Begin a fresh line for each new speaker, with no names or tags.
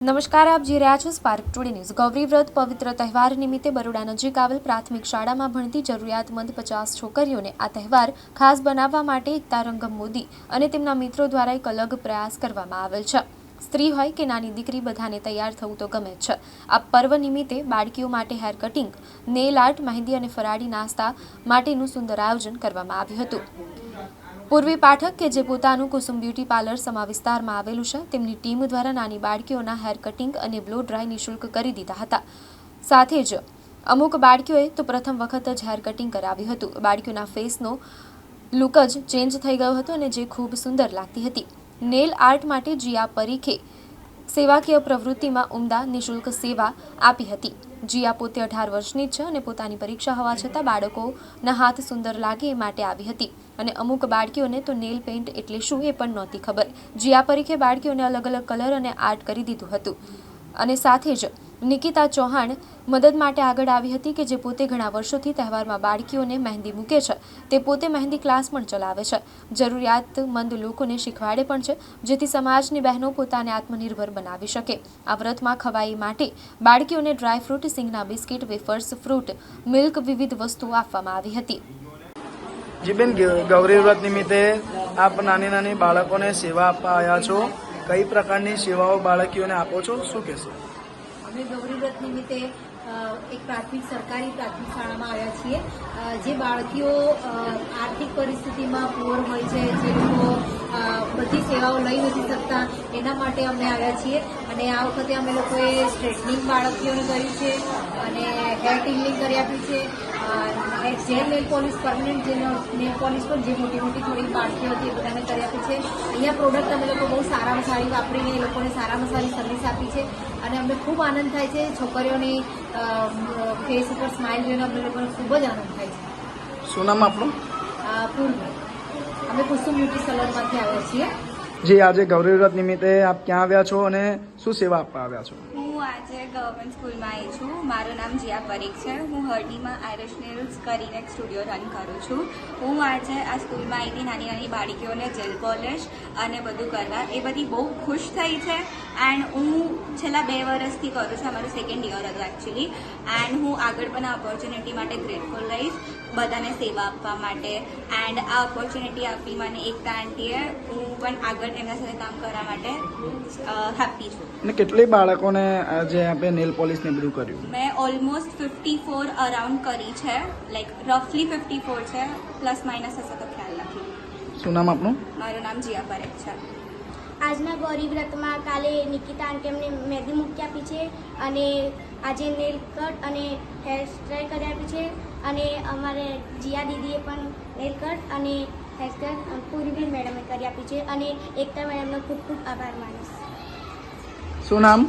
નમસ્કાર, આપ જે રહ્યા છો સ્પાર્ક ટુડે ન્યૂઝ ગૌરી વ્રત પવિત્ર તહેવાર નિમિત્તે બરોડા નજીક આવેલ પ્રાથમિક શાળામાં ભણતી જરૂરિયાતમંદ પચાસ છોકરીઓને આ તહેવાર ખાસ બનાવવા માટે એકતારંગમ મોદી અને તેમના મિત્રો દ્વારા એક અલગ પ્રયાસ કરવામાં આવેલ છે. સ્ત્રી હોય કે નાની દીકરી બધાને તૈયાર થવું તો ગમે છે. આ પર્વ નિમિત્તે બાળકીઓ માટે hair cutting, nail art, mehndi અને ફરાળી નાસ્તા માટેનું સુંદર આયોજન કરવામાં આવ્યું હતું. પૂર્વી પાઠક કે જે પોતાનું કુસુમ બ્યુટી પાર્લર સમા વિસ્તારમાં આવેલું છે, તેમની ટીમ દ્વારા નાની બાળકીઓના હેર કટિંગ અને બ્લો ડ્રાય નિઃશુલ્ક કરી દીધા હતા. સાથે જ, અમુક બાળકીઓએ તો પ્રથમ વખત જ હેર કટિંગ કરાવ્યું હતું. બાળકીઓના ફેસનો લુક જ ચેન્જ થઈ ગયો હતો અને જે ખૂબ સુંદર લાગતી હતી. નેલ આર્ટ માટે જીયા પરીખે સેવાકીય પ્રવૃત્તિમાં ઉમદા નિઃશુલ્ક સેવા આપી હતી. જીયા પોતે અઢાર વર્ષની છે અને પોતાની પરીક્ષા હોવા છતાં બાળકોના હાથ સુંદર લાગે એ માટે આવી હતી. અને અમુક બાળકીઓને તો નેલ પેઇન્ટ એટલે શું એ પણ નહોતી ખબર. જીયા પરીખે બાળકીઓને અલગ અલગ કલર અને આર્ટ કરી દીધું હતું. અને સાથે જ નિકિતા ચૌહાણ મદદ માટે આગળ આવી હતી કે જે પોતે ઘણા વર્ષોથી તહેવારમાં બાળકીઓને મહેંદી મૂકે છે. તે પોતે મહેંદી ક્લાસ પણ ચલાવે છે. જરૂરિયાતમંદ લોકોને શીખવાડે પણ છે, જેથી સમાજની બહેનો પોતાને આત્મનિર્ભર બનાવી શકે. આ વ્રતમાં ખવાઈ માટે બાળકીઓને ડ્રાયફ્રૂટ સિંગના બિસ્કિટ, વેફર્સ, ફ્રૂટ, મિલ્ક વિવિધ વસ્તુઓ આપવામાં આવી હતી.
જીબેન ગૌરી વ્રત નિમિત્તે આપ નાની નાની બાળકોને સેવા આપવા આવ્યા છો. કઈ પ્રકારની સેવાઓ બાળકીઓને આપો છો? શું કહેશો?
અમે ગૌરીવ્રત નિમિત્તે એક પ્રાથમિક સરકારી પ્રાથમિક શાળામાં આવ્યા છીએ. જે બાળકીઓ આર્થિક પરિસ્થિતિમાં પૂર હોય છે, જે લોકો બધી સેવાઓ લઈ નથી શકતા, એના માટે અમે આવ્યા છીએ. અને આ વખતે અમે લોકોએ સ્ટ્રેટનિંગ બાળકીઓને કર્યું છે, અને હેર ટીલિંગ કરી આપ્યું છે. જેલ નેલ પોલિશ પરમનન્ટ જે નેલ પોલિશ પણ જે મોટી મોટી થોડી બાળકીઓ હતી એ બધાને કરી આપી છે. અહીંયા પ્રોડક્ટ અમે લોકો બહુ સારામાં સારી વાપરીને એ લોકોને સારામાં સારી સર્વિસ આપી છે અને અમને ખૂબ આનંદ થાય છે છોકરીઓની ફેસ ઉપર સ્માઇલ જોઈને અમને લોકોને ખૂબ જ આનંદ થાય છે.
શું નામ આપણું
પૂર્વ અમે કુસુમ બ્યુટી સલોનમાંથી આવ્યા છીએ.
જી આજે ગૌરી વ્રત નિમિત્તે આપ ક્યાં આવ્યા છો અને શું સેવા આપવા આવ્યા છો?
હું આજે ગવર્મેન્ટ સ્કૂલમાં આવી છું. મારું નામ જીયા પરીખ છે. હું હરડીમાં આયરશ નેલ્સ કરીને એક સ્ટુડિયો રન કરું છું. હું આજે આ સ્કૂલમાં આવી નાની નાની બાળકીઓને જેલ પોલિશ અને બધું કરવા એ બધી બહુ ખુશ થઈ છે. એન્ડ હું છેલ્લા બે વર્ષથી કરું છું અમારું સેકન્ડ યર હતું એકચ્યુઅલી એન્ડ હું આગળ પણ આ ઓપોર્ચ્યુનિટી માટે ગ્રેટફુલ રહીશ બધાને સેવા આપવા માટે. એન્ડ આ ઓપોર્ચ્યુનિટી આપી મને એકતા આંટીએ હું પણ આગળ એમના સાથે કામ કરવા માટે હેપી છું.
અને કેટલી બાળકોને આજે આપણે નેલ પોલિશ ને બધું કર્યું?
મેં ઓલમોસ્ટ ફિફ્ટી ફોર અરાઉન્ડ કરી છે લાઈક રફલી ફિફ્ટી ફોર છે પ્લસ માઇનસ હશે તો ખ્યાલ નથી
શું નામ આપનું?
મારું નામ જીયા પરેખ છે.
આજના ગૌરી વ્રતમાં કાલે નિકિતા આંટી અમને મહેંદી મૂકી આપી છે અને આજે નેલ કટ અને હેર સ્ટાઈલ કરી આપી છે. અને અમારે જીયા દીદીએ પણ નેલ કટ અને હેર સ્ટાઈલ પૂરીબેન મેડમે કરી આપી છે. અને એકતા મેડમનો ખૂબ ખૂબ આભાર માનીશ.
શું નામ?